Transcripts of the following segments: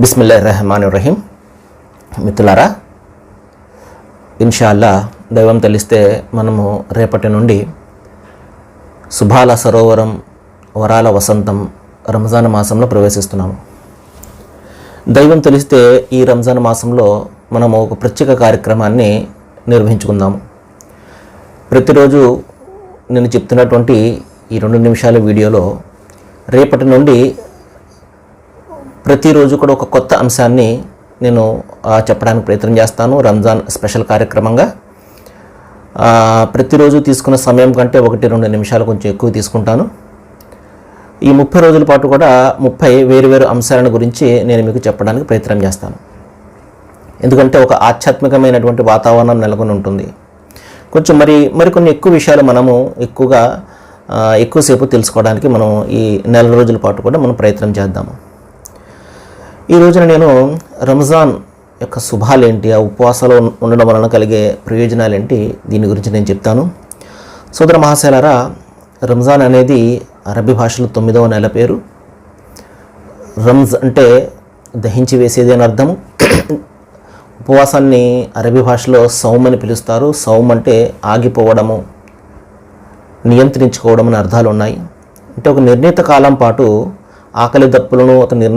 బిస్మిల్లా రెహమాన్ రహీం మిత్రులారా ఇన్షాల్లా దైవం తెలిస్తే మనము రేపటి నుండి శుభాల సరోవరం వరాల వసంతం రంజాన్ మాసంలో ప్రవేశిస్తున్నాము. దైవం తెలిస్తే ఈ రంజాన్ మాసంలో మనము ఒక ప్రత్యేక కార్యక్రమాన్ని నిర్వహించుకుందాము. ప్రతిరోజు నేను చెప్తున్నటువంటి ఈ రెండు నిమిషాల వీడియోలో రేపటి నుండి ప్రతిరోజు కూడా ఒక కొత్త అంశాన్ని నేను చెప్పడానికి ప్రయత్నం చేస్తాను. రంజాన్ స్పెషల్ కార్యక్రమంగా. ప్రతిరోజు తీసుకున్న సమయం కంటే ఒకటి రెండు నిమిషాలు కొంచెం ఎక్కువ తీసుకుంటాను. ఈ ముప్పై రోజుల పాటు కూడా ముప్పై వేరు వేరు అంశాలను గురించి నేను మీకు చెప్పడానికి ప్రయత్నం చేస్తాను. ఎందుకంటే ఒక ఆధ్యాత్మికమైనటువంటి వాతావరణం నెలకొని ఉంటుంది. కొంచెం మరి మరికొన్ని ఎక్కువ విషయాలు మనము ఎక్కువగా ఎక్కువసేపు తెలుసుకోవడానికి మనం ఈ నెల రోజుల పాటు కూడా మనం ప్రయత్నం చేద్దాము. ఈ రోజున నేను రంజాన్ యొక్క శుభాలేంటి ఆ ఉపవాసాలు ఉండడం వలన కలిగే ప్రయోజనాలు ఏంటి దీని గురించి నేను చెప్తాను. సోదర మహాశైలారా రంజాన్ అనేది అరబీ భాషలో తొమ్మిదవ నెల పేరు. రంజ్ అంటే దహించి వేసేది అని అర్థము ఉపవాసాన్ని అరబీ భాషలో సౌమ్ అని పిలుస్తారు. సౌమ్ అంటే ఆగిపోవడము నియంత్రించుకోవడం అనే అర్థాలు ఉన్నాయి అంటే ఒక నిర్ణీత కాలం పాటు ఆకలి దప్పులను అతను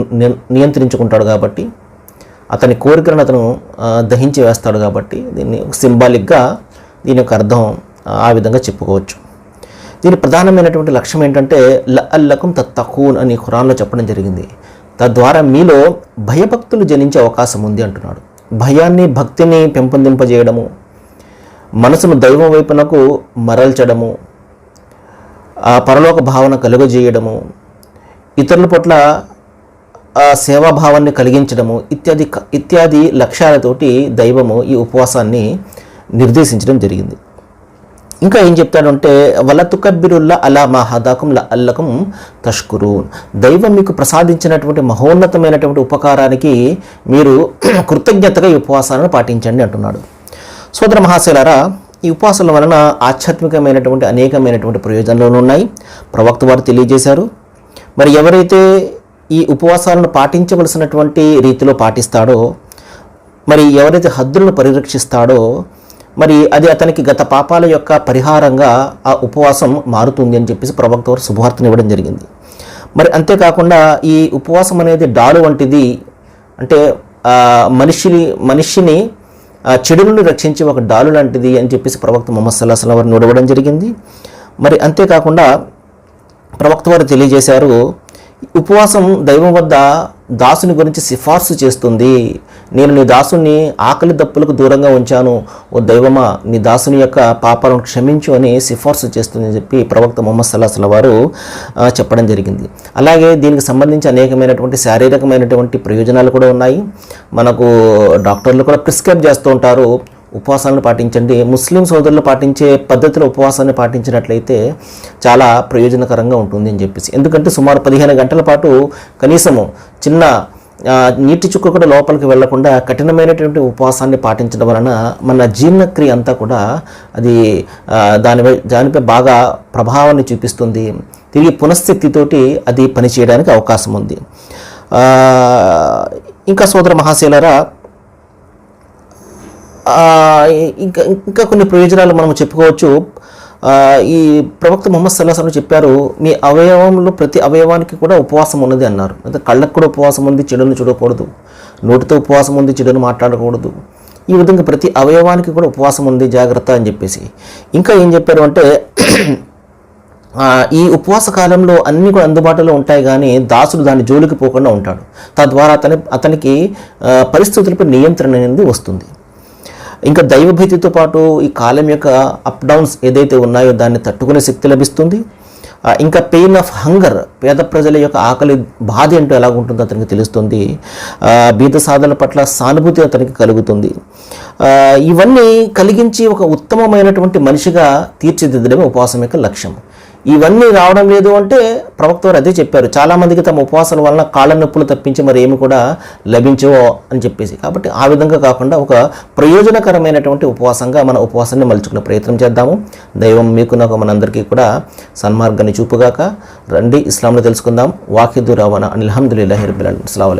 నియంత్రించుకుంటాడు కాబట్టి అతని కోరికలను అతను దహించి వేస్తాడు కాబట్టి దీన్ని సింబాలిక్గా దీని యొక్క అర్థం ఆ, విధంగా చెప్పుకోవచ్చు. దీని ప్రధానమైనటువంటి లక్ష్యం ఏంటంటే ల అల్లకం తత్తకూన్ అని ఖురాన్లో చెప్పడం జరిగింది. తద్వారా మీలో భయభక్తులు జనించే అవకాశం ఉంది అంటున్నాడు. భయాన్ని భక్తిని పెంపొందింపజేయడము మనసును దైవం వైపునకు మరల్చడము పరలోక భావన కలుగజేయడము ఇతరుల పట్ల సేవాభావాన్ని కలిగించడము ఇత్యాది క- ఇత్యాది లక్ష్యాలతోటి దైవము ఈ ఉపవాసాన్ని నిర్దేశించడం జరిగింది. ఇంకా ఏం చెప్తాడంటే వలతుకబ్బిరుల్లా అలా మా హదాకం ల అల్లకం తష్కురు దైవం మీకు ప్రసాదించినటువంటి మహోన్నతమైనటువంటి ఉపకారానికి మీరు కృతజ్ఞతగా ఈ ఉపవాసాలను పాటించండి అంటున్నాడు. సోదర మహాశైలారా ఈ ఉపవాసాల వలన ఆధ్యాత్మికమైనటువంటి అనేకమైనటువంటి ప్రయోజనాలు ఉన్నాయి. ప్రవక్త వారు తెలియజేశారు. మరి ఎవరైతే ఈ ఉపవాసాలను పాటించవలసినటువంటి రీతిలో పాటిస్తాడో మరి ఎవరైతే హద్దులను పరిరక్షిస్తాడో మరి అది అతనికి గత పాపాల యొక్క పరిహారంగా ఆ ఉపవాసం మారుతుంది అని చెప్పేసి ప్రవక్త వారు శుభవార్తను ఇవ్వడం జరిగింది. మరి అంతేకాకుండా ఈ ఉపవాసం అనేది డాలు వంటిది అంటే మనిషిని మనిషిని చెడు నుండి రక్షించే ఒక డాలు లాంటిది అని చెప్పేసి ప్రవక్త మొహమ్మద్ సల్లాహ్ సలం వారిని ఇవ్వడం జరిగింది. మరి అంతేకాకుండా ప్రవక్త వారు తెలియజేశారు ఉపవాసం దైవం వద్ద దాసుని గురించి సిఫార్సు చేస్తుంది. నేను నీ దాసుని ఆకలి దప్పులకు దూరంగా ఉంచాను. ఓ దైవమా నీ దాసుని యొక్క పాపాలను క్షమించు అని సిఫార్సు చేస్తుందని చెప్పి ప్రవక్త మొహమ్మద్ సల్లాహ్ వారు చెప్పడం జరిగింది. అలాగే దీనికి సంబంధించి అనేకమైనటువంటి శారీరకమైనటువంటి ప్రయోజనాలు కూడా ఉన్నాయి. మనకు డాక్టర్లు కూడా ప్రిస్క్రైబ్ చేస్తూ ఉంటారు. ఉపవాసాలను పాటించండి. ముస్లిం సోదరులు పాటించే పద్ధతిలో ఉపవాసాన్ని పాటించినట్లయితే చాలా ప్రయోజనకరంగా ఉంటుంది అని చెప్పేసి. ఎందుకంటే సుమారు పదిహేను గంటల పాటు కనీసము చిన్న నీటి చుక్క కూడా లోపలికి వెళ్ళకుండా కఠినమైనటువంటి ఉపవాసాన్ని పాటించడం వలన మన జీర్ణక్రియ అంతా కూడా అది ఆ, దానిపై దానిపై బాగా ప్రభావాన్ని చూపిస్తుంది. తిరిగి పునఃస్థితితోటి అది పనిచేయడానికి అవకాశం ఉంది. ఇంకా సోదర మహాశీలరా ఇంకా ఇంకా కొన్ని ప్రయోజనాలు మనం చెప్పుకోవచ్చు. ఈ ప్రవక్త ముహమ్మద్ సల్లాహం చెప్పారు మీ అవయవంలో ప్రతి అవయవానికి కూడా ఉపవాసం ఉన్నది అన్నారు. అంటే కళ్ళకు కూడా ఉపవాసం ఉంది చెడును చూడకూడదు. నోటితో ఉపవాసం ఉంది చెడును మాట్లాడకూడదు. ఈ విధంగా ప్రతి అవయవానికి కూడా ఉపవాసం ఉంది జాగ్రత్త అని చెప్పేసి. ఇంకా ఏం చెప్పారు అంటే ఈ ఉపవాస కాలంలో అన్నీ కూడా అందుబాటులో ఉంటాయి కానీ దాసుడు దాని జోలికి పోకుండా ఉంటాడు. తద్వారా అతని అతనికి పరిస్థితులపై నియంత్రణ అనేది వస్తుంది. ఇంకా దైవభీతితో పాటు ఈ కాలం యొక్క అప్ డౌన్స్ ఏదైతే ఉన్నాయో దాన్ని తట్టుకునే శక్తి లభిస్తుంది. ఇంకా పెయిన్ ఆఫ్ హంగర్ పేద ప్రజల యొక్క ఆకలి బాధ ఏంటో ఎలా ఉంటుందో అతనికి తెలుస్తుంది. బీద సాధనల పట్ల సానుభూతి అతనికి కలుగుతుంది. ఇవన్నీ కలిగించి ఒక ఉత్తమమైనటువంటి మనిషిగా తీర్చిదిద్దడమే ఉపవాసం యొక్క లక్ష్యం. ఇవన్నీ రావడం లేదు అంటే ప్రవక్త వారు అదే చెప్పారు. చాలామందికి తమ ఉపవాసాల వలన కాళ్ళ నొప్పులు తప్పించి మరి ఏమి కూడా లభించవో అని చెప్పేసి. కాబట్టి ఆ విధంగా కాకుండా ఒక ప్రయోజనకరమైనటువంటి ఉపవాసంగా మన ఉపవాసాన్ని మలుచుకునే ప్రయత్నం చేద్దాము. దైవం మీకు నాకు మనందరికీ కూడా సన్మార్గాన్ని చూపుగాక. రండి ఇస్లాంలో తెలుసుకుందాం. వాకిదు రవాణా. అనిల్హమ్దుల్లాహి రబ్బిల్ అస్సలాము